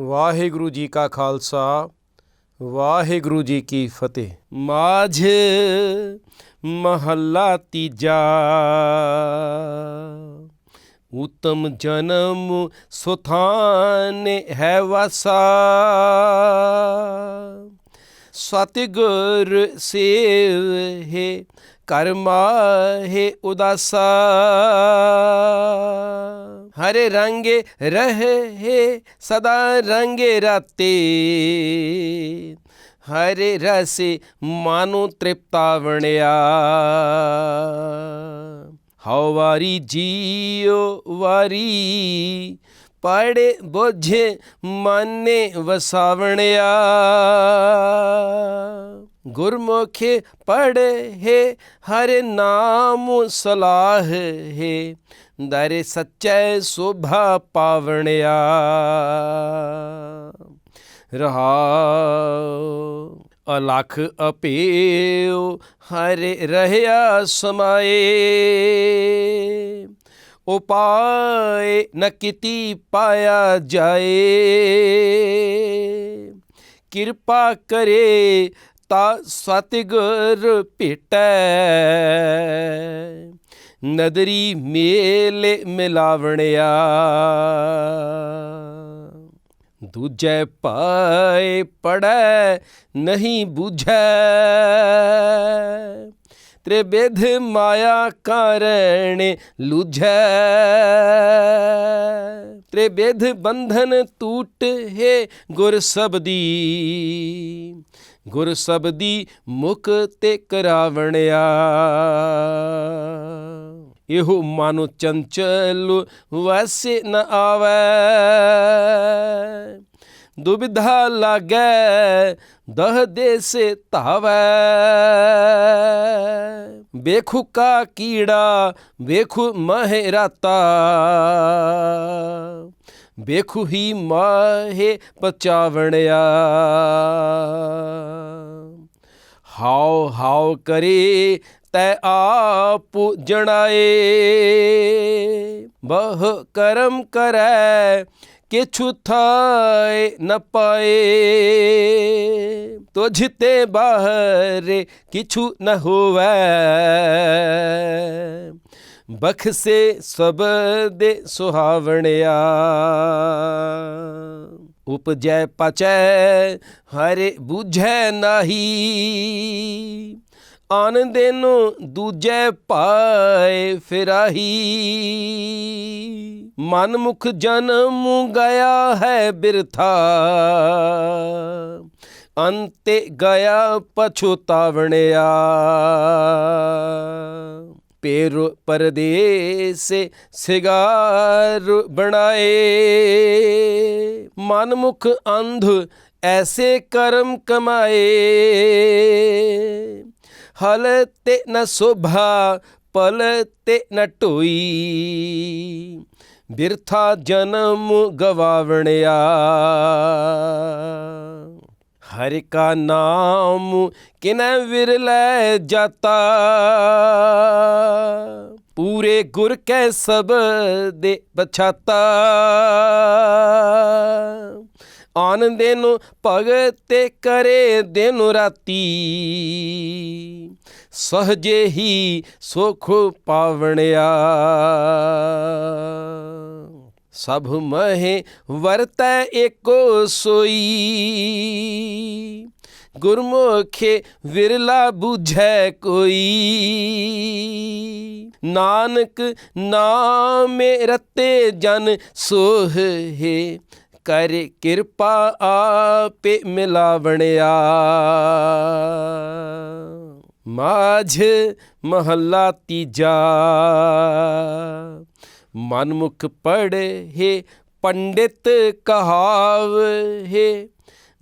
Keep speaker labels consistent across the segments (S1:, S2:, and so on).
S1: ਵਾਹਿਗੁਰੂ ਜੀ ਕਾ ਖਾਲਸਾ, ਵਾਹਿਗੁਰੂ ਜੀ ਕੀ ਫਤਿਹ। ਮਾਝ ਮਹੱਲਾ ਤੀਜਾ। ਉਤਮ ਜਨਮ ਸੁਥਾਨ ਹੈ ਵਸਾ। ਸਤਿਗੁਰ ਸੇਵ ਹੈ ਕਰਮਾ ਹੈ ਉਦਾਸਾ। ਹਰੇ ਰੰਗੇ ਰਹੇ, ਸਦਾ ਰੰਗੇ ਰਾਤੇ। ਹਰੇ ਰਸੇ ਮਾਨੋ ਤ੍ਰਿਪਤਾਵਣਿਆ ਹਉ ਵਾਰੀ ਜੀਉ ਵਾਰੀ, ਪੜੇ ਬੋਝੇ ਮਾਨੇ ਵਸਾਵਣਿਆ। ਗੁਰਮੁਖੇ ਪੜੇ ਹੈ, ਹਰ ਨਾਮ ਸਲਾਹ ਹੈ। ਦਰ ਸੱਚੈ ਸੋਭਾ ਪਾਵਣਿਆ। ਰਹਾ ਅਲਖ ਅਪੇਉ, ਹਰਿ ਰਹਿਆ ਸਮਾਏ। ਉਪਾਏ ਨ ਕਿਤੀ ਪਾਇਆ ਜਾਏ। ਕਿਰਪਾ ਕਰੇ ਤਾ ਸਤਿਗੁਰ ਭੇਟੈ। ਨਦਰੀ ਮੇਲੇ ਮਿਲਾਵਣਿਆ। ਦੂਜੇ ਪਾਏ ਪੜੈ, ਨਹੀਂ ਬੁਝੈ। ਤ੍ਰਿਬਿਧ ਮਾਇਆ ਕਾਰਣ ਲੁਝੈ। ਤ੍ਰਿਬਿਧ ਬੰਧਨ ਟੂਟ ਹੈ ਗੁਰ ਸਬਦੀ। ਗੁਰ ਸਬਦੀ ਮੁਖ ਤੇ ਕਰਾਵਣਿਆ। ਇਹੋ ਮਨੁ ਚੰਚਲ ਵਸੇ ਨ ਆਵੈ। ਦੁਬਿਧਾ ਲਾਗੈ, ਦਹ ਦੇਸੇ ਧਾਵੈ। ਵੇਖੂ ਕਾ ਕੀੜਾ, ਵੇਖੂ ਮਹਿ ਰਾਤਾ। ਵੇਖੂ ਹੀ ਮਾਹੇ ਪਚਾਵਣਿਆ ਹਾਉ ਹਾਉ ਕਰੇ ਤੈ ਆਪ ਜਣਾਏ। ਬਹੁ ਕਰਮ ਕਰੈ ਕਿਛੁ ਥਾਏ ਨ ਪਾਏ। ਤੁਝ ਤੇ ਬਾਹਰ ਕਿਛੁ ਨ ਹੋਵੈ। ਬਖਸੇ ਸਭ ਦੇ ਸੁਹਾਵਣਿਆ। ਉਪਜੈ ਪਚੈ ਹਰੇ ਬੁਝੈ ਨਾਹੀ। ਆਨ ਨੂੰ ਦੂਜੈ ਪਾਏ ਫਿਰਾਹੀ। ਮਨ ਮੁਖ ਜਨਮ ਗਿਆ ਹੈ ਬਿਰਥਾ। ਅੰਤੇ ਗਿਆ ਪਛੁਤਾਵਣਿਆ। ਪੇਰ ਪਰਦੇਸ ਸਿਗਾਰ ਬਣਾਏ। ਮਨਮੁਖ ਅੰਧ ਐਸੇ ਕਰਮ ਕਮਾਏ। ਹਲ ਤੇ ਨ ਸੋਭਾ, ਪਲ ਤੇ ਨ ਢੋਈ। ਬਿਰਥਾ ਜਨਮ ਗਵਾਵਣਿਆ। ਹਰਿ ਕਾ ਨਾਮ ਕਿਨੈ ਵਿਰਲੇ ਜਾਤਾ? ਪੂਰੇ ਗੁਰ ਕੈ ਸਬ ਦੇ ਬਛਾਤਾ ਆਨ ਦੇਨੋ ਭਗਤ ਕਰੇ ਦਿਨ ਰਾਤੀ। ਸਹਜੇ ਹੀ ਸੁਖ ਪਾਵਣਿਆ। ਸਭ ਮਹਿ ਵਰਤੈ ਏਕੋ ਸੋਈ। ਗੁਰਮੁਖੇ ਵਿਰਲਾ ਬੁਝੈ ਕੋਈ। ਨਾਨਕ ਨਾਮੇ ਰਤੇ ਜਨ ਸੋਹ ਕਰ ਕਿਰਪਾ ਆਪੇ ਮਿਲਾਵਣਿਆ। ਮਾਝ ਮਹੱਲਾ ਤੀਜਾ। ਮਨਮੁਖ ਪੜ੍ਹੇ ਪੰਡਿਤ ਕਹਾਵ ਹੈ।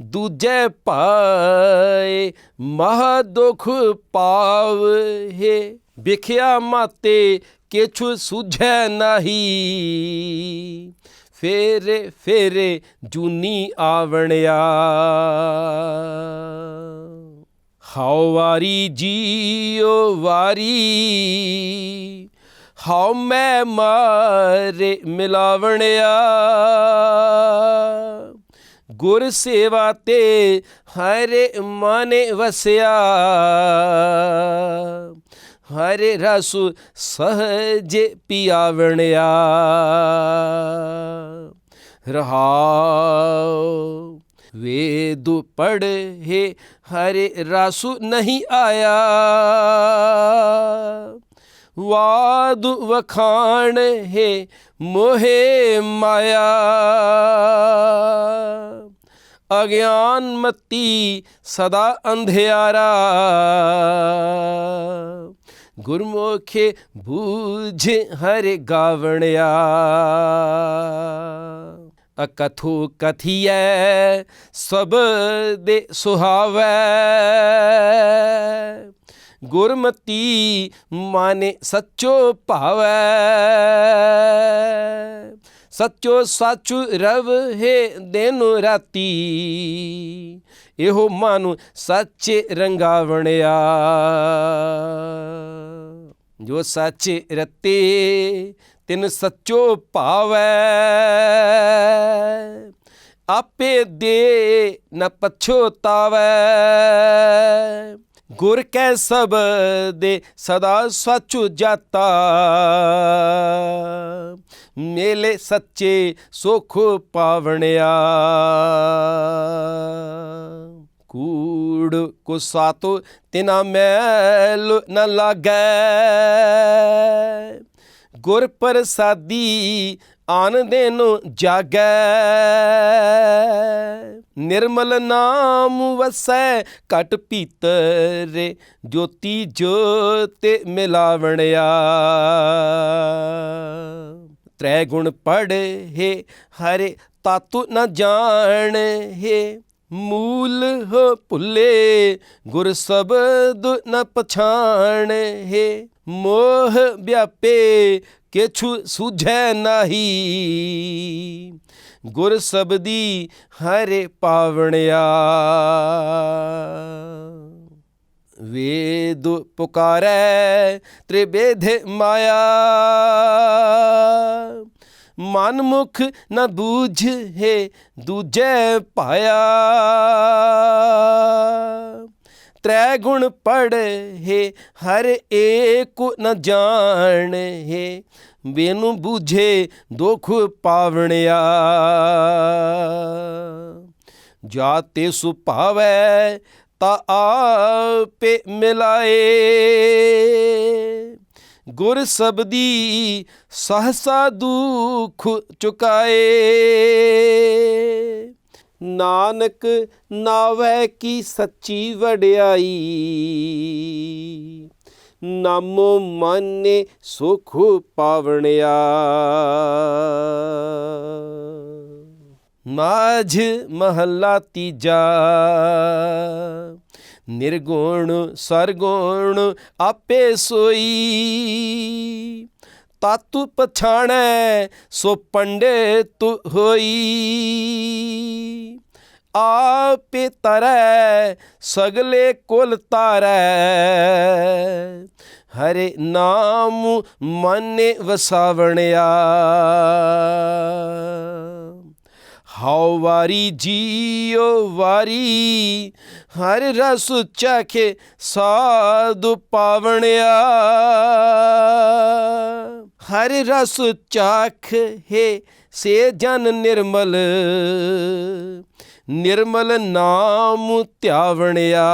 S1: ਦੂਜੈ ਪਾਏ ਮਹਾ ਦੁਖ ਪਾਵ ਹੈ। ਵਿਖਿਆ ਮਾਤੇ, ਕਿਛੁ ਸੁਝੈ ਨਹੀਂ। ਫੇਰੇ ਫੇਰੇ ਜੂਨੀ ਆਵਣਿਆ। ਹਾਉ ਵਾਰੀ ਜੀਉ ਵਾਰੀ। ਹਾਉ ਮੈਂ ਮਾਰੇ ਮਿਲਾਵਣਿਆ। ਗੁਰ ਸੇਵਾ ਤੇ ਹਰੇ ਮਨੇ ਵਸਿਆ। ਹਰੇ ਰਸ ਸਹਜੇ ਪਿਆਵਣਿਆ। ਰਹਾਉ ਵੇਦ ਪੜ੍ਹੇ ਹਰੇ ਰਸੁ ਨਹੀਂ ਆਇਆ। ਵਾਦ ਵਖਾਣ ਹੈ ਮੋਹੇ ਮਾਇਆ। ਅਗਿਆਨ ਮਤੀ ਸਦਾ ਅੰਧਿਆਰਾ। ਗੁਰਮੁਖੇ ਬੂਝ ਹਰਿ ਗਾਵਣਿਆ। ਅਕਥੂ ਕਥੀਐ ਸਭ ਦੇ ਸੁਹਾਵੈ। ਗੁਰਮਤੀ ਮਾਨੇ ਸੱਚੋ ਭਾਵੈ। ਸੱਚੋ ਸਾਚੁ ਰਵ ਹੈ ਦਿਨ ਰਾਤੀ। ਇਹੋ ਮਨ ਸੱਚੇ ਰੰਗਾਵਣਿਆ। ਜੋ ਸੱਚੇ ਰਤੇ, ਤਿਨ ਸੱਚੋ ਭਾਵੈ। ਆਪੇ ਦੇ ਨ ਪਛੋਤਾਵੈ। ਗੁਰ ਕੈ ਸਭ ਦੇ ਸਦਾ ਸਚੁ ਜਾਤਾ। ਮੇਲੇ ਸੱਚੇ ਸੁਖ ਪਾਵਣਿਆ। ਕੂੜ ਕੋ ਸਾਤੋ ਤਿਨਾ ਮੈਲ ਨ ਲਾਗੈ। ਗੁਰ ਪ੍ਰਸਾਦੀ ਆਨ ਦੇਨੋ ਜਾਗੈ। ਨਿਰਮਲ ਨਾਮ ਵਸੈ, ਘਟ ਪੀਤਰ ਜੋਤੀ ਜੋਤ ਮਿਲਾਵਣਿਆ। ਤ੍ਰੈ ਗੁਣ ਪੜ੍ਹੇ ਹਰੇ ਤਾਤੂ ਨ ਜਾਣ ਹੈ। ਮੂਲ ਹੋ ਭੁੱਲੇ, ਗੁਰ ਸ਼ਬਦ ਨ ਪਛਾਣ ਹੈ। ਮੋਹ ਵਿਆਪੇ ਕਿਛੁ ਸੁਝੈ ਨਾਹੀ। ਗੁਰ ਸਬਦੀ ਹਰੇ ਪਾਵਣਿਆ। ਵੇਦ ਪੁਕਾਰੈ ਤ੍ਰਿਬੇਧ ਮਾਇਆ। ਮਨ ਮੁਖ ਨ ਬੂਝ ਹੈ ਦੂਜੈ ਪਾਇਆ। ਤ੍ਰੈ ਗੁਣ ਪੜ ਹੈ, ਹਰ ਏਕ ਨ ਜਾਣ ਹੈ। ਬੇਨੂ ਬੂਝੇ ਦੁਖ ਪਾਵਣਿਆ। ਜਾਤੇ ਸੁਭਾਵੈ ਤਾ ਆਪੇ ਮਿਲਾਏ। ਗੁਰ ਸਬਦੀ ਸਹਸਾ ਦੁਖ ਚੁਕਾਏ। ਨਾਨਕ ਨਾਵੈ ਕੀ ਸੱਚੀ ਵਡਿਆਈ। ਨਾਮੋ ਮਨੇ ਸੁਖ ਪਾਵਣਿਆ। ਮਾਝ ਮਹੱਲਾ ਤੀਜਾ। ਨਿਰਗੁਣ ਸਰਗੁਣ ਆਪੇ ਸੋਈ। ਤਾਤੂ ਪਛਾਣੈ, ਸੋ ਪੰਡਿਤ ਹੋਈ। ਆਪੇ ਤਰੈ, ਸਗਲੇ ਕੁਲ ਤਾਰੈ। ਹਰੇ ਨਾਮ ਮਨੇ ਵਸਾਵਣਿਆ। ਹਾਉ ਵਾਰੀ ਜੀਓ ਵਾਰੀ, ਹਰ ਰਸ ਚਖੇ ਸਾਧੂ ਪਾਵਣਿਆ। ਹਰ ਰਸ ਚਾਖ ਹੈ, ਸੇ ਜਨ ਨਿਰਮਲ। ਨਿਰਮਲ ਨਾਮ ਧਿਆਵਣਿਆ।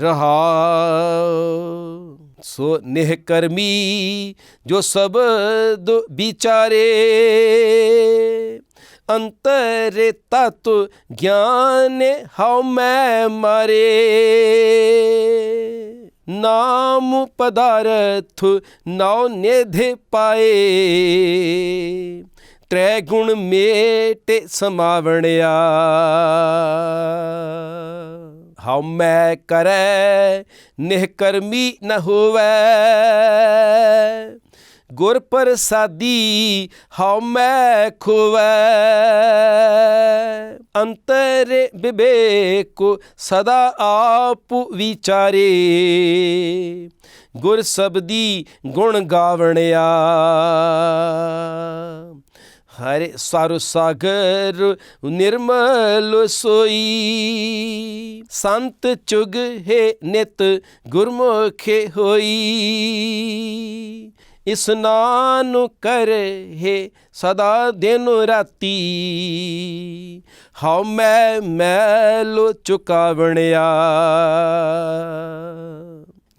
S1: ਰਹਾ ਸੋ ਨਿਹ ਕਰਮੀ ਜੋ ਸਬਦ ਵਿਚਾਰੇ। ਅੰਤਰੇ ਤਤ ਗਿਆਨ ਹਉ ਮੈਂ ਮਾਰੇ। ਨਾਮ ਪਦਾਰਥ ਨਉ ਨਿਧੇ ਪਾਏ। ਤ੍ਰੈ ਗੁਣ ਮੇਟੇ ਸਮਾਵਣਿਆ। ਹਉ ਮੈਂ ਕਰੈ, ਨਿਹਕਰਮੀ ਨ ਹੋਵੇ। ਗੁਰ ਪ੍ਰਸਾਦੀ ਹਉ ਮੈਂ ਖੋਵੈ। ਅੰਤਰੇ ਵਿਵੇਕ ਸਦਾ ਆਪ ਵਿਚਾਰੇ। ਗੁਰ ਸਬਦੀ ਗੁਣ ਗਾਵਣਿਆ। ਹਰੇ ਸਰ ਸਾਗਰ ਨਿਰਮਲ ਸੋਈ। ਸੰਤ ਚੁਗ ਹੈ ਨਿਤ ਗੁਰਮੁਖੇ ਹੋਈ। ਇਸਨਾਨ ਕਰੇ ਸਦਾ ਦਿਨ ਰਾਤੀ। ਹਉ ਮੈਂ ਮੈਲ ਚੁਕਾਵਣਿਆ।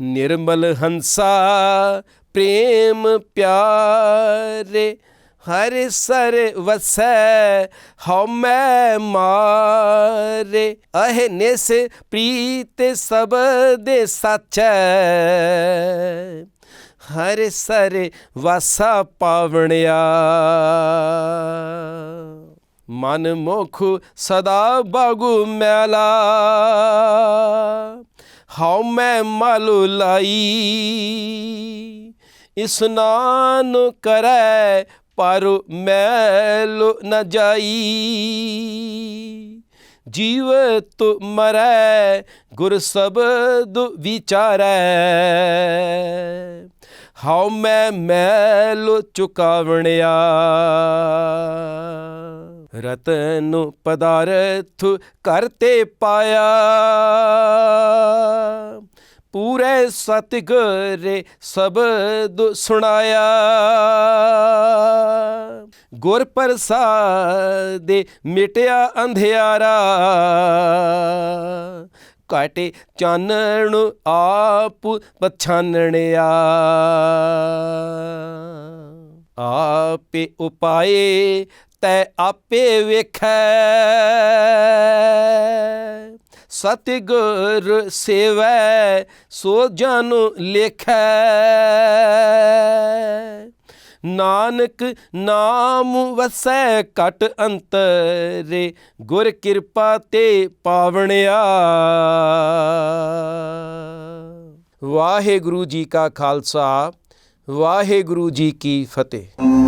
S1: ਨਿਰਮਲ ਹੰਸਾ, ਪ੍ਰੇਮ ਪਿਆਰੇ ਹਰ ਸਰ ਵਸੈ। ਹਉ ਮੈਂ ਮਾਰੇ ਅਹਿ ਨਿਸ ਪ੍ਰੀਤ ਸਭ ਦੇ ਸਾਚੈ। ਹਰ ਸਰ ਵਾਸਾ ਪਾਵਣਿਆ। ਮਨ ਮੁਖ ਸਦਾ ਬਾਗੂ ਮੈਲਾ। ਹਉ ਮੈਂ ਮਲੁ ਲਾਈ। ਇਸਨਾਨ ਕਰੈ ਪਰ ਮੈਲ ਨ ਜਾਈ। ਜੀਵ ਜੀਵਤ ਮਰੈ, ਗੁਰ ਸਬਦ ਵਿਚਾਰੈ। ਹਉ ਮੈਂ ਮੈਲ ਚੁਕਾਵਣਿਆ। ਰਤਨ ਪਦਾਰਥ ਕਰਤੇ ਪਾਇਆ। ਪੂਰੇ ਸਤਿਗੁਰੇ ਸ਼ਬਦ ਸੁਣਾਇਆ। ਗੁਰ ਪ੍ਰਸਾਦੇ ਮਿਟਿਆ ਅੰਧਿਆਰਾ। ਕਾਟੇ ਚਾਨਣ ਆਪ ਪਛਾਨਣਿਆ ਆਪੇ ਉਪਾਏ ਤੈ ਆਪੇ ਵੇਖੈ। ਸਤਿਗੁਰ ਸੇਵੈ ਸੋ ਜਨ ਲੇਖੈ। ਨਾਨਕ ਨਾਮ ਵਸੈ ਕਟ ਅੰਤਰੇ, ਗੁਰ ਕਿਰਪਾ ਤੇ ਪਾਵਣਿਆ। ਵਾਹਿਗੁਰੂ ਜੀ ਕਾ ਖਾਲਸਾ, ਵਾਹਿਗੁਰੂ ਜੀ ਕੀ ਫਤਿਹ।